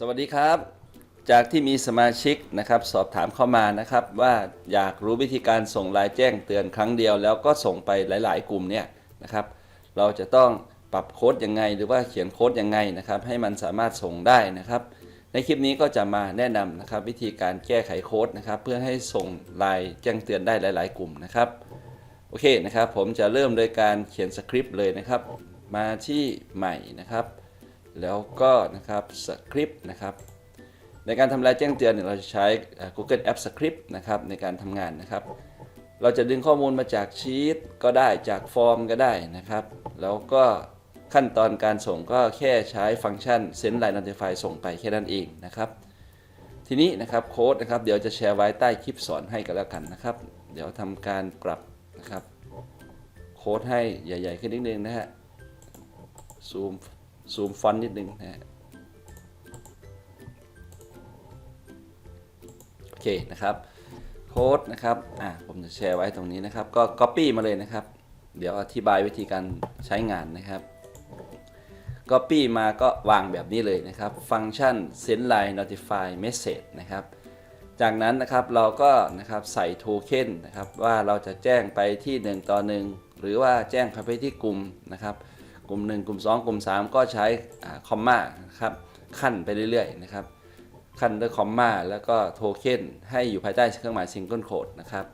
สวัสดีครับ จากที่มีสมาชิกนะครับสอบถามเข้ามานะครับ ว่าอยากรู้วิธีการส่งลน์แจ้งเตือนครั้งเดียว แล้วก็ส่งไปหลาย ๆ กลุ่มเนี่ยนะครับ เราจะต้องปรับโค้ดยังไง หรือว่าเขียนโค้ดยังไงนะครับ ให้มันสามารถส่งได้นะครับ ในคลิปนี้ก็จะมาแนะนำนะครับ วิธีการแก้ไขโค้ดนะครับ เพื่อให้ส่งลน์แจ้งเตือนได้หลาย ๆ กลุ่มนะครับโอเคนะครับ ผมจะเริ่มโดยการเขียนสคริปต์เลยนะครับ มาที่ใหม่นะครับ แล้วก็นะครับสคริปต์นะครับในการทำรายแจ้งเตือนเนี่ยเราจะใช้ Google App Script นะครับในการทำงานนะครับ เราจะดึงข้อมูลมาจากชีตก็ได้จากฟอร์มก็ได้นะครับ แล้วก็ขั้นตอนการส่งก็แค่ใช้ฟังก์ชัน send line notify ส่งไปแค่นั้นเองนะครับ ทีนี้นะครับโค้ดนะครับเดี๋ยวจะแชร์ไว้ใต้คลิปสอนให้กันแล้วกันนะครับ เดี๋ยวทำการปรับนะครับ โค้ดให้ใหญ่ ๆ ขึ้นนิดนึงนะฮะซูม ซูมฟอนต์นิดนึงนะฮะโอเคนะครับโค้ดนะครับอ่าผมจะแชร์ไว้ตรงนี้นะครับ ก็ Copy มาเลยนะครับ เดี๋ยวอธิบายวิธีการใช้งานนะครับ Copy มาก็วางแบบนี้เลยนะครับ ฟังก์ชัน send line notify message นะครับ จากนั้นนะครับเราก็นะครับใส่โทเค็นนะครับว่าเราจะแจ้งไปที่ 1 ต่อ 1 หรือว่าแจ้งไปที่กลุ่มนะครับ กลุ่ม 1 กลุ่ม 2 กลุ่ม 3 ก็ใช้คอมมานะครับขั้นไปเรื่อยๆนะครับขั้นด้วยคอมมาแล้วก็โทเค็นให้อยู่ภายใต้เครื่องหมายซิงเกิลโคดนะครับ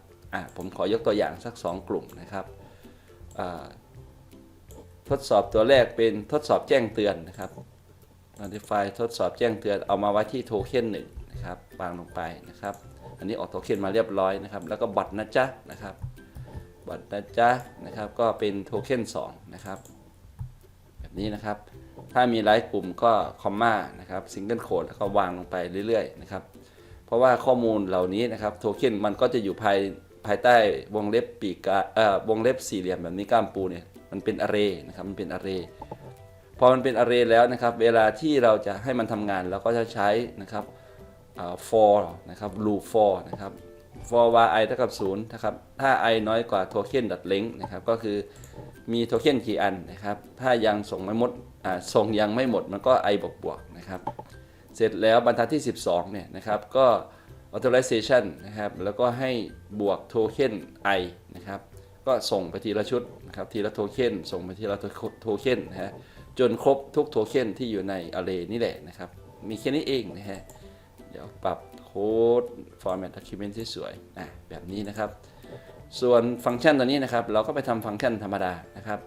ผมขอยกตัวอย่างสัก 2 กลุ่มนะครับทดสอบตัวแรกเป็นทดสอบแจ้งเตือนนะครับ Notify ทดสอบแจ้งเตือนเอามาไว้ที่โทเค็นหนึ่งนะครับวางลงไปนะครับ อันนี้ออกโทเค็นมาเรียบร้อยนะครับ แล้วก็บัตรนะจ๊ะนะครับบัตรนะจ๊ะนะครับ ก็เป็นโทเค็น2นะครับ นี้นะครับ ถ้ามีหลายกลุ่มก็คอมมานะครับซิงเกิลโคดแล้วก็วางลงไปเรื่อยๆนะครับ เพราะว่าข้อมูลเหล่านี้นะครับโทเค็นมันก็จะอยู่ภายภายใต้วงเล็บปีกเอ่อวงเล็บสี่เหลี่ยมแบบนี้ก้ามปูเนี่ยมันเป็น array นะครับมันเป็น array พอมันเป็น array แล้วนะครับ เวลาที่เราจะให้มันทำงานเราก็จะใช้นะครับอ่า for นะครับ loop for นะครับ for var i เท่ากับ0นะครับ ถ้า i น้อยกว่า token length นะครับ ก็คือ มีโทเค็นกี่อันนะครับ ถ้ายังส่งไม่หมดอ่าส่งยังไม่หมดมันก็ i บวกบวกนะครับ เสร็จแล้วบรรทัดที่ 12เนี่ยนะครับก็ authorization นะครับแล้วก็ให้บวกโทเค็น i นะครับก็ส่งไปทีละชุดนะครับทีละโทเค็นส่งไปทีละโทเค็นนะฮะจนครบทุกโทเค็นที่อยู่ใน array นี่แหละนะครับ มีแค่นี้เองนะฮะเดี๋ยวปรับโค้ด format document ที่สวยอะแบบนี้นะครับ ส่วนฟังก์ชันตัวนี้นะครับ เราก็ไปทำฟังก์ชันธรรมดานะครับ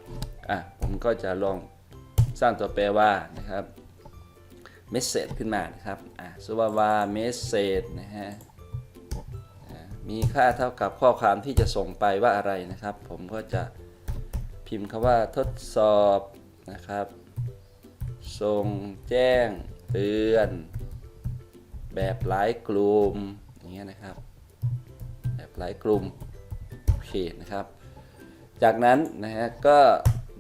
อะผมก็จะลองสร้างตัวแปรว่านะครับเมสเซจขึ้นมานะครับอะสว่าว่าเมสเซจนะฮะมีค่าเท่ากับข้อความที่จะส่งไปว่าอะไรนะครับ ผมก็จะพิมพ์คำว่าทดสอบนะครับ ส่งแจ้งเตือน แบบหลายกลุ่มอย่างเงี้ยนะครับ แบบหลายกลุ่ม เคนะครับ จากนั้นนะฮะก็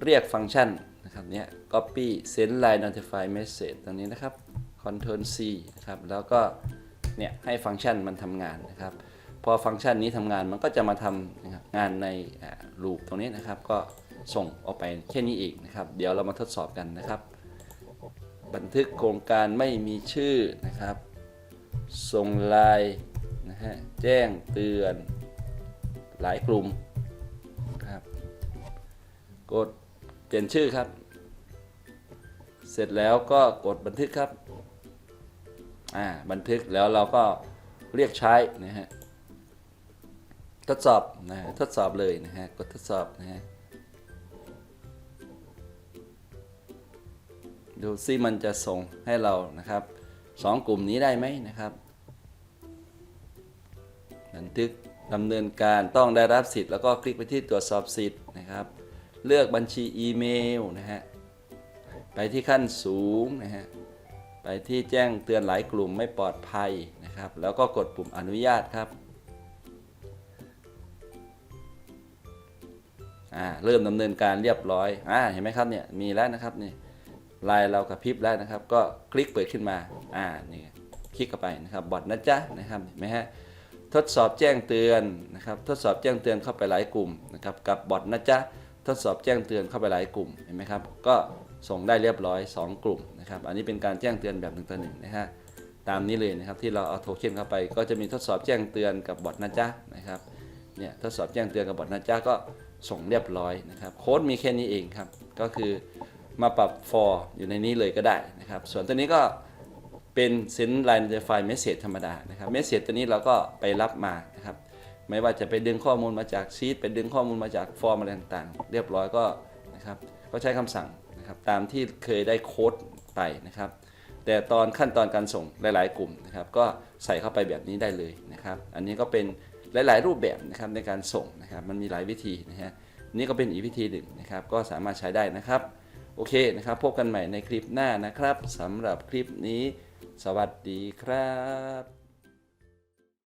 เรียกฟังก์ชันนะครับเนี้ย copy send line notify message ตรงนี้นะครับ control C นะครับแล้วก็เนี่ยให้ฟังก์ชันมันทำงานนะครับ พอฟังก์ชันนี้ทำงานมันก็จะมาทำงานในลูปตรงนี้นะครับก็ส่งออกไปแค่นี้เองนะครับ เดี๋ยวเรามาทดสอบกันนะครับ บันทึกโครงการไม่มีชื่อนะครับ ส่งไลน์นะฮะแจ้งเตือน หลายกลุ่มครับกดเปลี่ยนชื่อครับ เสร็จแล้วก็กดบันทึกครับอ่าบันทึกแล้วเราก็เรียกใช้นะฮะทดสอบนะฮะทดสอบเลยนะฮะกดทดสอบนะฮะดูซิมันจะส่งให้เรานะครับสองกลุ่มนี้ได้ไหมนะครับ บันทึก ดำเนินการต้องได้รับสิทธิ์แล้วก็คลิกไปที่ตรวจสอบสิทธิ์นะครับ เลือกบัญชีอีเมลนะฮะไปที่ขั้นสูงนะฮะไปที่แจ้งเตือนหลายกลุ่มไม่ปลอดภัยนะครับ แล้วก็กดปุ่มอนุญาตครับอ่าเริ่มดำเนินการเรียบร้อยอ่าเห็นไหมครับเนี่ยมีแล้วนะครับนี่ไลน์เรากระพริบแล้วนะครับ ก็คลิกเปิดขึ้นมาอ่านี่คลิกเข้าไปนะครับบอทนะจ๊ะนะครับเห็นไหมฮะ ทดสอบแจ้งเตือนนะครับทดสอบแจ้งเตือนเข้าไปหลายกลุ่มนะครับกับบอทนะจ๊ะทดสอบแจ้งเตือนเข้าไปหลายกลุ่มเห็นไหมครับก็ส่งได้เรียบร้อย 2 กลุ่มนะครับอันนี้เป็นการแจ้งเตือนแบบหนึ่งต่อหนึ่งนะฮะตามนี้เลยนะครับที่เราเอาโทเค็นเข้าไป ก็จะมีทดสอบแจ้งเตือนกับบอทนะจ๊ะนะครับเนี่ยทดสอบแจ้งเตือนกับบอทนะจ๊ะก็ส่งเรียบร้อยนะครับโค้ดมีแค่นี้เองครับก็คือมาปรับ for อยู่ในนี้เลยก็ได้นะครับส่วนตัวนี้ก็ เป็นเซนไลน์ไฟล์เมสเซจธรรมดานะครับเมสเซจตัวนี้เราก็ไปรับมานะครับไม่ว่าจะไปดึงข้อมูลมาจากชีตไปดึงข้อมูลมาจากฟอร์มอะไรต่างๆ เรียบร้อยก็นะครับก็ใช้คำสั่งนะครับตามที่เคยได้โค้ดไปนะครับแต่ตอนขั้นตอนการส่งหลาย ๆ กลุ่มนะครับก็ใส่เข้าไปแบบนี้ได้เลยนะครับอันนี้ก็เป็นหลาย ๆ รูปแบบนะครับในการส่งนะครับมันมีหลายวิธีนะฮะนี่ก็เป็นอีกวิธีหนึ่งนะครับก็สามารถใช้ได้นะครับโอเคนะครับพบกันใหม่ในคลิปหน้านะครับสำหรับคลิปนี้ สวัสดีครับ